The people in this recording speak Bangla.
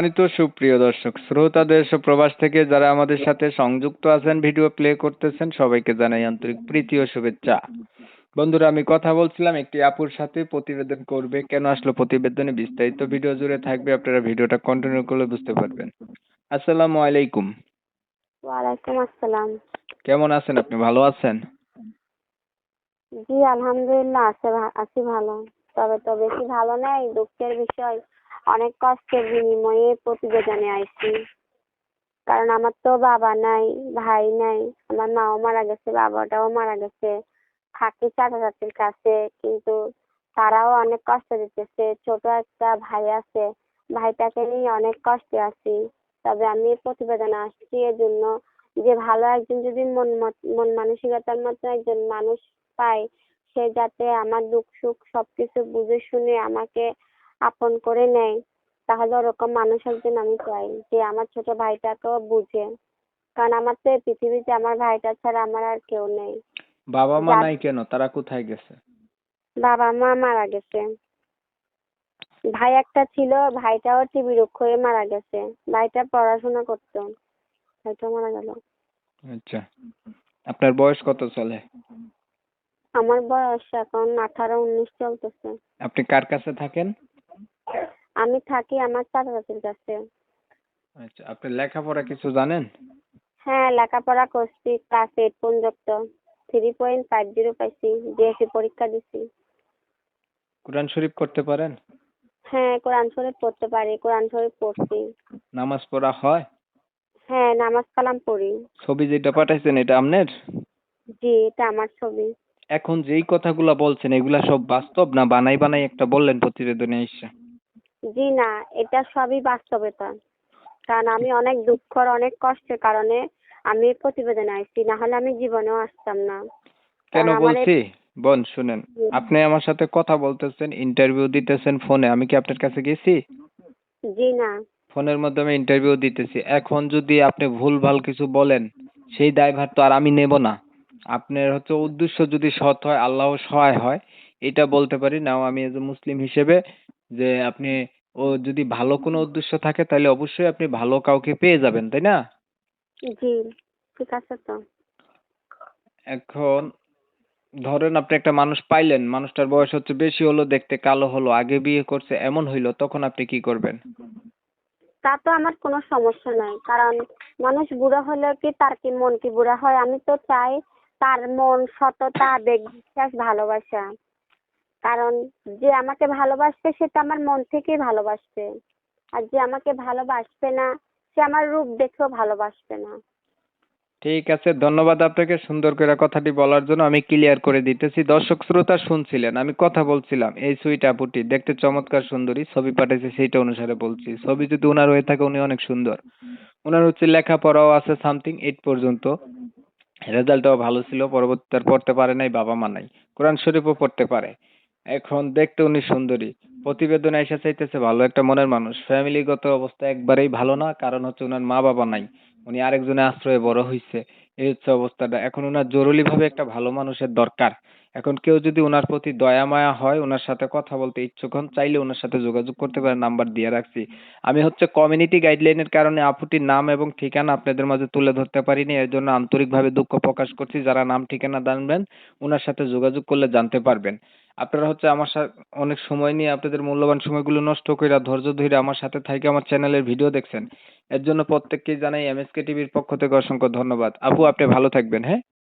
সম্মানিত সুপ্রিয় দর্শক শ্রোতা দেশ প্রবাস থেকে যারা আমাদের সাথে সংযুক্ত আছেন ভিডিও প্লে করতেছেন সবাইকে জানাই আন্তরিক প্রীতি ও শুভেচ্ছা। বন্ধুরা আমি কথা বলছিলাম একটি আপুর সাথে প্রতিবেদন করবে। কেন আসলো প্রতিবেদনে? বিস্তারিত ভিডিও জুড়ে থাকবে আপনারা ভিডিওটা কন্টিনিউ করলে বুঝতে পারবেন। আসসালামু আলাইকুম। ওয়ালাইকুম আসসালাম। কেমন আছেন আপনি? ভালো আছেন? জি আলহামদুলিল্লাহ আছে আছি ভালো। তবে তো বেশি ভালো নাই দুঃখের বিষয়। অনেক কষ্টের বিনিময়ে প্রতিবেদনে আইছি কারণ আমার তো বাবা নাই, ভাই নাই, আমার মাও মারা গেছে, বাবাটাও মারা গেছে, থাকি চাচা চাচির কাছে, কিন্তু তারাও অনেক কষ্ট দিতেছে, ছোট একটা ভাই আছে, ভাইটাকে নিয়ে অনেক কষ্টে আছি। তবে আমি প্রতিবেদনে আসছি এর জন্য যে ভালো একজন যদি মন মন মানসিকতার মতো একজন মানুষ পাই সে যাতে আমার দুঃখ সুখ সবকিছু বুঝে শুনে আমাকে আপন করে নেয়। তাহলে ওরকম মানুষ একজন আমি চাই যে আমার ছোট ভাইটাকেও বুঝে। কারণ আমার তো পৃথিবীতে আমার ভাইটা ছাড়া আমার আর কেউ নেই। বাবা মা নাই কেন? তারা কোথায় গেছে? বাবা মা মারা গেছে। ভাই একটা ছিল ভাইটাও টিবি রোগ হয়ে মারা গেছে। ভাইটা পড়াশোনা করতো। ভাইটা মারা গেল। আচ্ছা। আপনার বয়স কত চলে? আমার বয়স এখন আঠারো উনিশ চলতেছে। আপনি কার কাছে থাকেন? আমি থাকি আমার চাচা চাচির কাছে। আচ্ছা আপনি লেখাপড়া কিছু জানেন? হ্যাঁ লেখাপড়া করছি ক্লাস এইট পর্যন্ত। থ্রি পয়েন্ট ফাইভ জিরো পাইছি ডিএসসি পরীক্ষা দিছি। কোরআন শরীফ করতে পারেন? হ্যাঁ কোরআন শরীফ পড়তে পারি কোরআন শরীফ পড়ছি। নামাজ পড়া হয়? হ্যাঁ নামাজ কালাম পড়ি। ছবি যেটা পাঠাইছেন এটা আপনার জি এটা আমার ছবি। এখন যেই কথাগুলা বলছেন এগুলা সব বাস্তব না বানাই বানাই একটা বললেন প্রতিবেদনে এসে? জি না এটা সবই বাস্তবতা। কারণ আমি অনেক দুঃখর অনেক কষ্টের কারণে আমি প্রতিবেদনে আসছি না হলে আমি জীবনেও আসতাম না। কেন বলছি? বোন শুনেন আপনি আমার সাথে কথা বলতেছেন ইন্টারভিউ দিতেছেন ফোনে আমি কি আপনার কাছে গেছি? জি না। ফোনের মাধ্যমে ইন্টারভিউ দিতেছি। এখন যদি আপনি ভুলভাল কিছু বলেন সেই দায়ভার তো আর আমি নেব না। আপনার হচ্ছে উদ্দেশ্য যদি সৎ হয় আল্লাহ সহায় হয় এটা বলতে পারি। নাও আমি এজ এ মুসলিম হিসেবে যে আপনি ও যদি ভালো কোনো উদ্দেশ্য থাকে তাহলে অবশ্যই আপনি ভালো কাউকে পেয়ে যাবেন তাই না? জি ঠিক আছে তো। এখন ধরেন আপনি একটা মানুষ পাইলেন মানুষটার বয়স হচ্ছে বেশি হলো দেখতে কালো হলো আগে বিয়ে করছে এমন হইল তখন আপনি কি করবেন? তা তো আমার কোনো সমস্যা নাই কারণ মানুষ বুড়ো হলে কি তার কি মন কি বুড়া হয়? আমি তো চাই তার মন সততা আবেগ বিশ্বাস ভালোবাসা। কারণ যে আমাকে ভালোবাসবে, সে তো আমার মন থেকেই ভালোবাসবে। আর যে আমাকে ভালোবাসবে না, সে আমার রূপ দেখেও ভালোবাসবে না। ঠিক আছে, ধন্যবাদ আপনাকে সুন্দর করে কথাটি বলার জন্য। আমি ক্লিয়ার করে দিতেছি। দর্শক, শ্রোতা শুনছিলেন, আমি কথা বলছিলাম। এই সুইট আপুটি দেখতে চমৎকার সুন্দরী, ছবি পাঠাইছে সেইটা অনুসারে বলছি। ছবি যদি ওনার হয়ে থাকে, উনি অনেক সুন্দর। ওনার হচ্ছে লেখাপড়াও আছে সামথিং এইট পর্যন্ত। রেজাল্টটাও ভালো ছিল পরবর্তীতে আর পড়তে পারে নাই, বাবা মা নাই। কোরআন শরীফও পড়তে পারে। এখন দেখতে উনি সুন্দরী। প্রতিবেদনে এসে চাইতেছে ভালো একটা মনের মানুষ। ফ্যামিলিগত অবস্থা একবারেই ভালো না, কারণ হচ্ছে ওনার মা বাবা নাই। উনি আরেকজনের আশ্রয়ে বড় হইছে। এই হচ্ছে অবস্থাটা। এখন ওনার জরুরি ভাবে একটা ভালো মানুষের দরকার। এখন কেউ যদি ওনার প্রতি দয়া, মায়া হয় ওনার সাথে কথা বলতে ইচ্ছুক হন, চাইলে ওনার সাথে যোগাযোগ করতে পারেন, নাম্বার দিয়ে রাখছি। আমি হচ্ছে কমিউনিটি গাইডলাইনের কারণে আপুটির নাম এবং ঠিকানা আপনাদের মাঝে তুলে ধরতে পারিনি, এর জন্য আন্তরিকভাবে দুঃখ প্রকাশ করছি। যারা নাম, ঠিকানা জানবেন ওনার সাথে যোগাযোগ করলে জানতে পারবেন। আপনারা হচ্ছে আমার সাথে অনেক সময় নিয়ে আপনাদের মূল্যবান সময়গুলো নষ্ট করে ধৈর্য ধরে আমার সাথে থাইকা আমার চ্যানেলের ভিডিও দেখছেন। এর জন্য প্রত্যেককেই জানাই এমএসকে টিভির পক্ষ থেকে অসংখ্য ধন্যবাদ। আপু, আপনি ভালো থাকবেন হ্যাঁ?